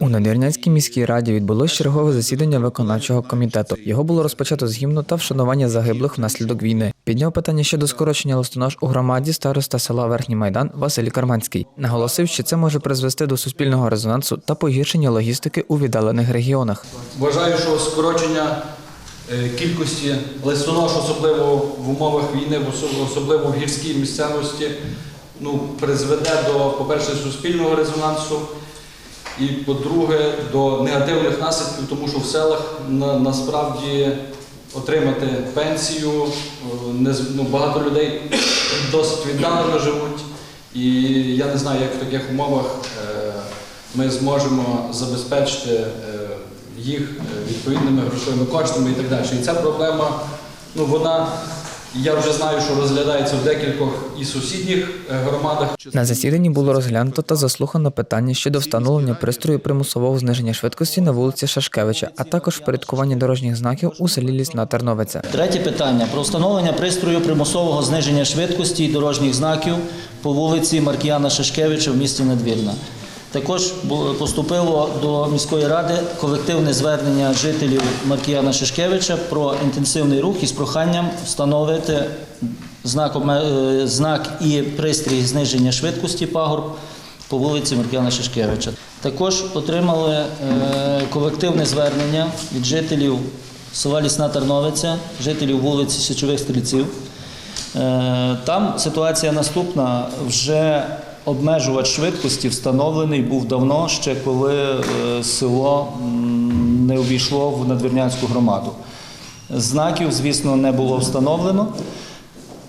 У Надвірнянській міській раді відбулось чергове засідання виконавчого комітету. Його було розпочато з гімну та вшанування загиблих внаслідок війни. Підняв питання щодо скорочення листонож у громаді староста села Верхній Майдан Василь Карманський. Наголосив, що це може призвести до суспільного резонансу та погіршення логістики у віддалених регіонах. Вважаю, що скорочення е, кількості листонож, особливо в умовах війни, особливо в гірській місцевості, ну, призведе до, по-перше, суспільного резонансу, і по-друге, до негативних наслідків, тому що в селах на, насправді отримати пенсію, е, не, ну, багато людей досить віддалено живуть. І я не знаю, як в таких умовах е, ми зможемо забезпечити е, їх відповідними грошовими коштами і так далі. І ця проблема, ну вона, я вже знаю, що розглядається в декількох і сусідніх е, громадах. На засіданні було розглянуто та заслухано питання щодо встановлення пристрою примусового зниження швидкості на вулиці Шашкевича, а також впорядкування дорожніх знаків у селі Лісна Терновиця. Третє питання про встановлення пристрою примусового зниження швидкості і дорожніх знаків по вулиці Маркіяна Шишкевича в місті Надвірна. Також поступило до міської ради колективне звернення жителів Маркіяна Шишкевича про інтенсивний рух із проханням встановити знак, е, знак і пристрій зниження швидкості пагорб по вулиці Маркіяна Шишкевича. Також отримали е, колективне звернення від жителів села Лісна Терновиця, жителів вулиці Січових Стрільців. Е, Там ситуація наступна. Вже обмежувач швидкості встановлений був давно, ще коли е, село не увійшло в надвірнянську громаду. Знаків, звісно, не було встановлено.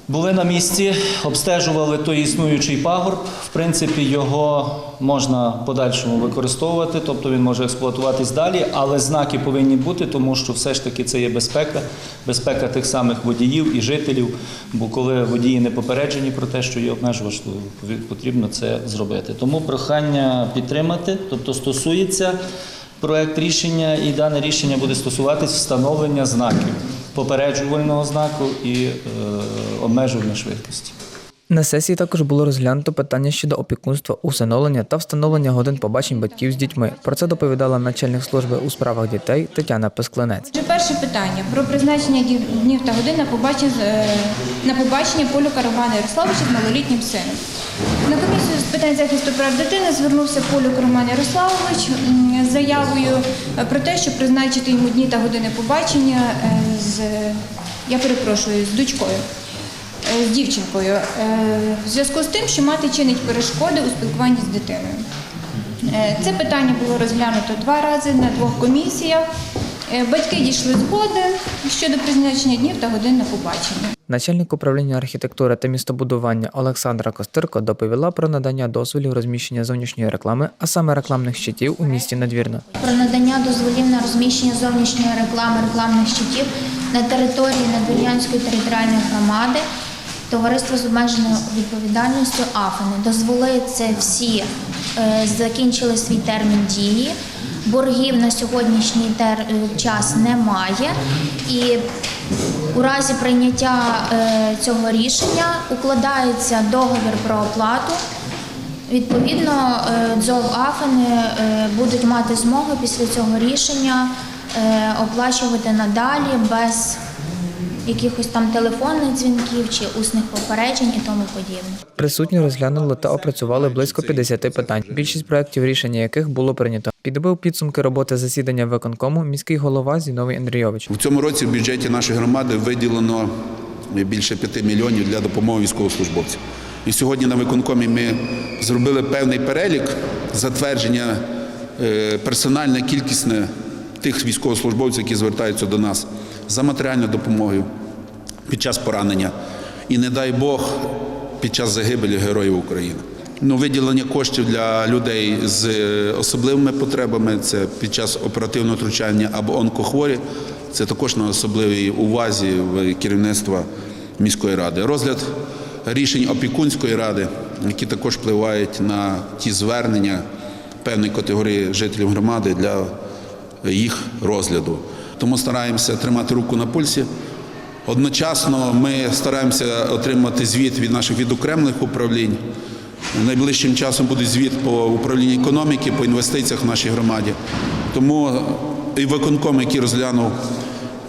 Були на місці, обстежували той існуючий пагорб. В принципі, його можна подальшому використовувати, тобто він може експлуатуватись далі, але знаки повинні бути, тому що все ж таки це є безпека, безпека тих самих водіїв і жителів. Бо коли водії не попереджені про те, що є обмежувач, то потрібно це зробити. Тому прохання підтримати, тобто стосується проект рішення, і дане рішення буде стосуватись встановлення знаків попереджувального знаку і е, обмежування швидкості. На сесії також було розглянуто питання щодо опікунства, усиновлення та встановлення годин побачень батьків з дітьми. Про це доповідала начальник служби у справах дітей Тетяна Песклинець. Перше питання про призначення днів та годин на побачення, е, на побачення Полюка Романа Ярославовича з малолітнім сином. Питань захисту прав дитини звернувся Полюк Роман Ярославович з заявою про те, щоб призначити йому дні та години побачення е, з я перепрошую з дочкою. е, З дівчинкою Е, в зв'язку з тим, що мати чинить перешкоди у спілкуванні з дитиною. Це питання було розглянуто два рази на двох комісіях. Е, Батьки дійшли згоди щодо призначення днів та годин на побачення. Начальник управління архітектури та містобудування Олександра Костирко доповіла про надання дозволів розміщення зовнішньої реклами, а саме рекламних щитів у місті Надвірна. про надання дозволів на розміщення зовнішньої реклами рекламних щитів на території Надвір'янської територіальної громади. Товариство з обмеженою відповідальністю АФАНи. Дозволи це всі е, закінчили свій термін дії. Боргів на сьогоднішній е, час немає. І у разі прийняття е, цього рішення укладається договір про оплату Відповідно, е, ДЗОВ Афини е, будуть мати змогу після цього рішення оплачувати надалі без якихось там телефонних дзвінків чи усних попереджень і тому подібне. Присутні розглянули та опрацювали близько 50 питань. Більшість проєктів, рішення яких було прийнято. Підбив підсумки роботи засідання виконкому міський голова Зіновий Андрійович. У цьому році в бюджеті нашої громади виділено більше 5 мільйонів для допомоги військовослужбовцям. І сьогодні на виконкомі ми зробили певний перелік затвердження е, персональне, кількісне тих військовослужбовців, які звертаються до нас за матеріальною допомогою під час поранення. І не дай Бог під час загибелі Героїв України. Ну, виділення коштів для людей з е, особливими потребами це під час оперативного втручання або онкохворі. Це також на особливій увазі керівництва міської ради. Розгляд рішень опікунської ради, які також впливають на ті звернення певної категорії жителів громади для їх розгляду. Тому стараємося тримати руку на пульсі. Одночасно ми стараємося отримати звіт від наших відокремлених управлінь Найближчим часом буде звіт по управлінню економіки, по інвестиціях в нашій громаді. Тому і виконком, який розглянув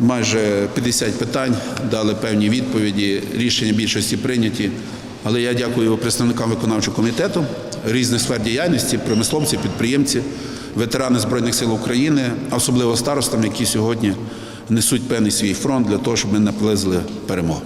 майже 50 питань, дали певні відповіді, рішення більшості прийняті. Але я дякую представникам виконавчого комітету різних сфер діяльності, промисловці, підприємці, ветерани Збройних сил України, особливо старостам, які сьогодні несуть певний свій фронт для того, щоб ми наблизили перемогу.